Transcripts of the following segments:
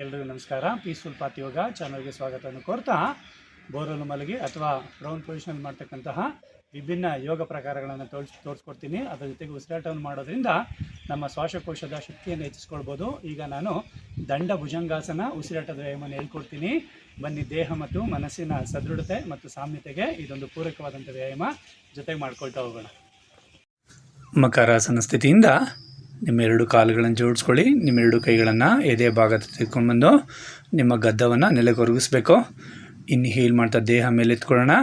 ಎಲ್ರಿಗೂ ನಮಸ್ಕಾರ. Peaceful path ಯೋಗ ಚಾನಲ್ಗೆ ಸ್ವಾಗತವನ್ನು ಕೋರ್ತಾ ಬೋರಲು ಮಲಗಿ ಅಥವಾ ರೌಂಡ್ ಪೊಸಿಷನ್ ಮಾಡ್ತಕ್ಕಂತಹ ವಿಭಿನ್ನ ಯೋಗ ಪ್ರಕಾರಗಳನ್ನು ತೋರಿಸಿ, ತೋರಿಸ್ಕೊಡ್ತೀನಿ. ಅದರ ಜೊತೆಗೆ ಉಸಿರಾಟವನ್ನು ಮಾಡೋದ್ರಿಂದ ನಮ್ಮ ಶ್ವಾಸಕೋಶದ ಶಕ್ತಿಯನ್ನು ಹೆಚ್ಚಿಸ್ಕೊಳ್ಬೋದು. ಈಗ ನಾನು ದಂಡ ಭುಜಂಗಾಸನ ಉಸಿರಾಟದ ವ್ಯಾಯಾಮವನ್ನು ಹೇಳ್ಕೊಡ್ತೀನಿ. ಬನ್ನಿ ದೇಹ ಮತ್ತು ಮನಸ್ಸಿನ ಸದೃಢತೆ ಮತ್ತು ಸಾಮ್ಯತೆಗೆ ಇದೊಂದು ಪೂರಕವಾದಂಥ ವ್ಯಾಯಾಮ. ಜೊತೆಗೆ ಮಾಡ್ಕೊಳ್ತಾ ಹೋಗೋಣ. ಮಕರಾಸನ ಸ್ಥಿತಿಯಿಂದ ನಿಮ್ಮೆರಡು ಕಾಲುಗಳನ್ನು ಜೋಡಿಸ್ಕೊಳ್ಳಿ, ನಿಮ್ಮೆರಡು ಕೈಗಳನ್ನು ಎದೆ ಭಾಗ ತೆಗೆದುಕೊಂಡು ಬಂದು ನಿಮ್ಮ ಗದ್ದವನ್ನು ನೆಲಕ್ಕೆ ಒರಗಿಸ್ಬೇಕು ಇನ್ನು ಹೀಲ್ ಮಾಡ್ತಾ ದೇಹ ಮೇಲೆ ಎತ್ಕೊಳ್ಳೋಣ.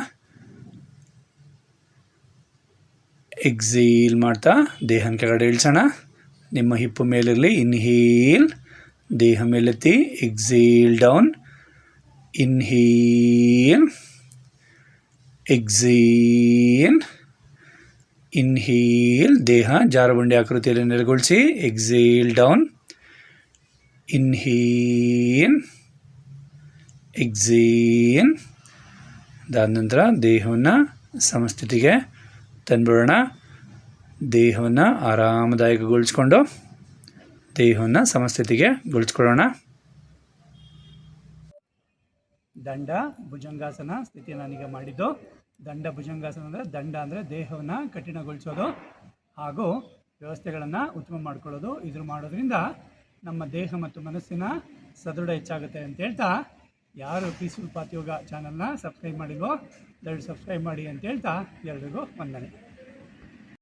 ಎಕ್ಸೀಲ್ ಮಾಡ್ತಾ ದೇಹನ ಕೆಳಗಡೆ ಇಳಿಸೋಣ. ನಿಮ್ಮ ಹಿಪ್ಪು ಮೇಲಿರಲಿ ಇನ್ಹೀಲ್ ದೇಹ ಮೇಲೆತ್ತಿ ಎಕ್ಸೀಲ್ ಡೌನ್ ಇನ್ಹೀಲ್ ಎಕ್ಸೀಲ್ ಇನ್ಹೀಲ್ ದೇಹ ಜಾರಬಂಡಿ ಆಕೃತಿಯಲ್ಲಿ ನೆಲೆಗೊಳಿಸಿ ಎಕ್ಸೇಲ್ ಡೌನ್ ಇನ್ಹೀನ್ ಎಕ್ಸೇಲ್ ಅದಾದ ನಂತರ ದೇಹವನ್ನು ಸಮಸ್ಥಿತಿಗೆ ತಂದುಬಿಡೋಣ ದೇಹವನ್ನು ಆರಾಮದಾಯಕಗೊಳಿಸ್ಕೊಂಡು ದೇಹವನ್ನು ಸಮಸ್ಥಿತಿಗೆ ಗೊಳಿಸ್ಕೊಳ್ಳೋಣ ದಂಡ ಭುಜಂಗಾಸನ ಸ್ಥಿತಿ ನಾನೀಗ ಮಾಡಿದ್ದು ದಂಡ ಭುಜಂಗಾಸನ ಅಂದರೆ ದಂಡ ಅಂದರೆ ದೇಹವನ್ನು ಕಠಿಣಗೊಳಿಸೋದು ಹಾಗೂ ವ್ಯವಸ್ಥೆಗಳನ್ನು ಉತ್ತಮ ಮಾಡ್ಕೊಳ್ಳೋದು. ಇದ್ರ ಮಾಡೋದ್ರಿಂದ ನಮ್ಮ ದೇಹ ಮತ್ತು ಮನಸ್ಸಿನ ಸದೃಢ ಹೆಚ್ಚಾಗುತ್ತೆ ಅಂತ ಹೇಳ್ತಾ ಯಾರು ಪೀಸ್ಫುಲ್ ಪಾತ್ ಯೋಗ ಚಾನಲ್ನ ಸಬ್ಸ್ಕ್ರೈಬ್ ಮಾಡಿಲ್ವೋ ದಯವಿಟ್ಟು ಸಬ್ಸ್ಕ್ರೈಬ್ ಮಾಡಿ ಅಂತ ಹೇಳ್ತಾ ಎಲ್ರಿಗೂ ವಂದನೆ.